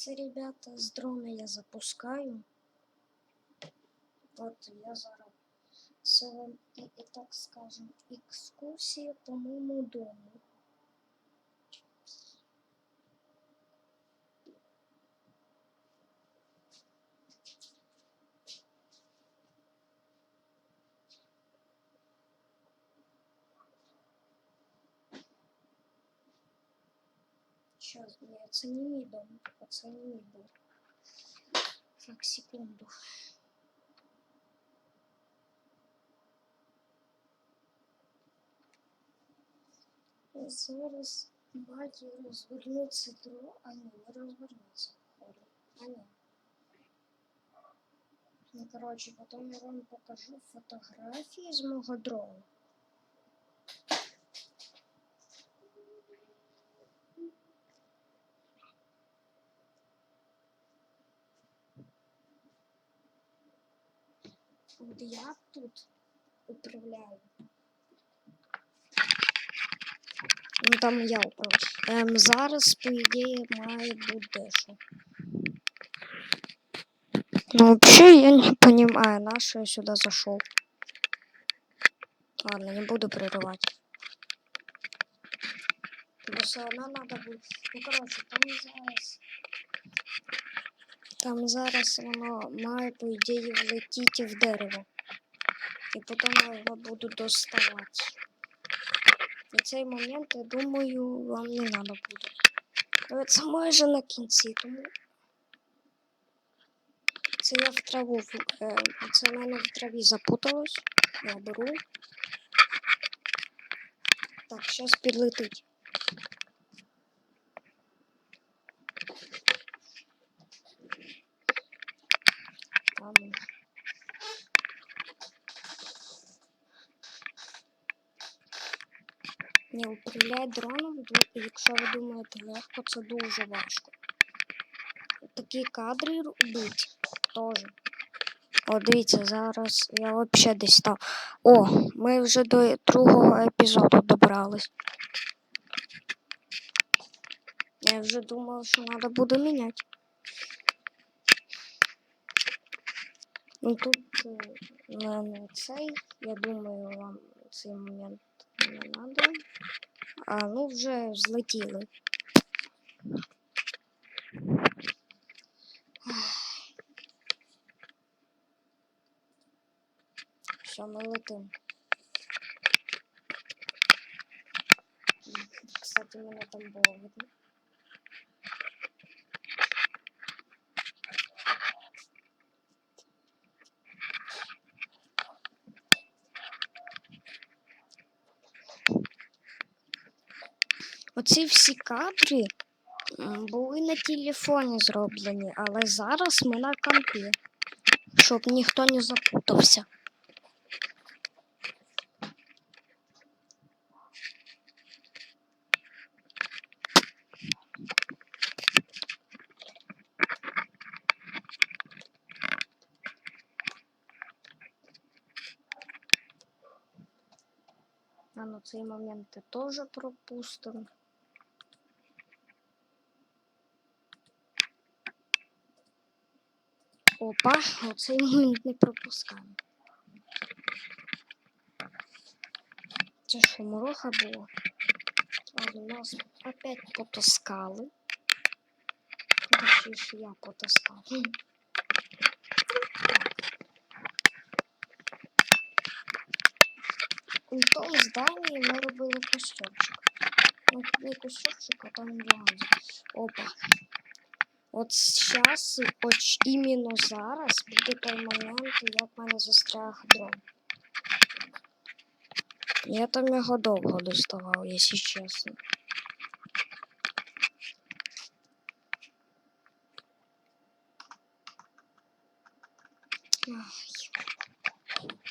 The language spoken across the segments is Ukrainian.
Це, ребята, з дрона я запускаю. От я зараз. Це вам і, і так скажем, екскурсія по моєму дому. Сейчас, не мій дом, а це дом. Так, секунду. Зараз має розвернутися дро, а ні, не походу. А ні. Ну, коротше, потім я вам покажу фотографії з мого дрона. От я тут управляю. Ну там я управляю. Ем, зараз, по ідеї, має бути дещо. Ну, вообще, я не понимаю, на что я сюда зашел. Ладно, не буду прерывать. Бо все одно надо буде. Ну, коротше, там зараз. Там зараз воно має, по ідеї, влетіти в дерево. І потім його буду доставати. І цей момент, я думаю, вам не треба буде. Але це майже на кінці, тому. Це я в траву. Е, це в мене в траві запуталось. Я беру. Так, зараз підлетить. Там. Ні, управляти дроном, якщо ви думаєте легко, це дуже важко. Такі кадри робити теж. О, дивіться, зараз я взагалі десь став. О, ми вже до другого епізоду добрались. Я вже думав, що треба буде міняти. Ну тут е, не цей, я думаю, вам цей момент не треба. А ну вже злетіли. Все, ми летим. Кстати, мене там було видно. Оці всі кадри були на телефоні зроблені, але зараз ми на компі, щоб ніхто не запутався. А ну цей момент теж пропустив. Опа, оцей момент не пропускаємо. Це що, мороха було? Ладно, нас опять потаскали. Точніше, я потаскав. У тому зданні ми робили костюмчик. Ну, не костюмчик, а там ваза. Опа. От зараз, от іменно зараз буде той момент, як в мене застряг дрон. Я там його довго доставав, якщо чесно.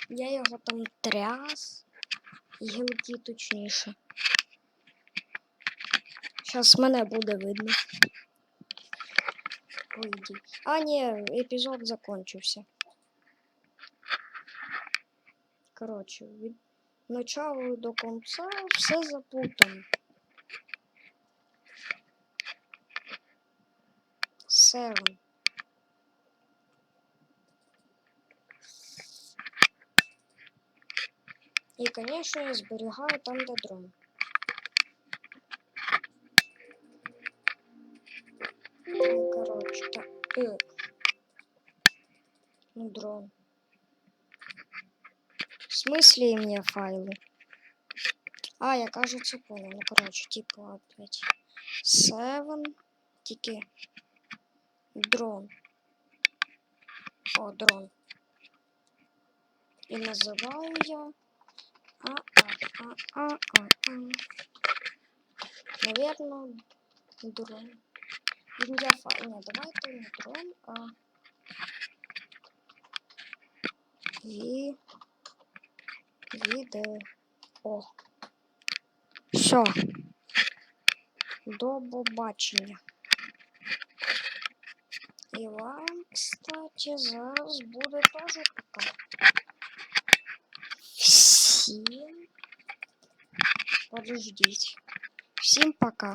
Я його там тряс. Гілки точніше. Зараз мене буде видно. По. А, ні, епізод закончився. Коротше, від начала до кінця все запутано. Seven. І, звісно, я зберігаю там, де дрон. Ну, короче, так. Э. Ну, дрон. В смысле мне файлы? А, я, кажется, понял. Ну, короче, типа опять. Seven. Тики. Дрон. О, дрон. И называю я... А, а, а, а, а, а. Наверное, дрон. Ім'я файл. Ні, давайте не дрон, а... І... Відео. Все. До побачення. І вам, кстати, зараз буде теж пока. Всім. Подождіть. Всім пока.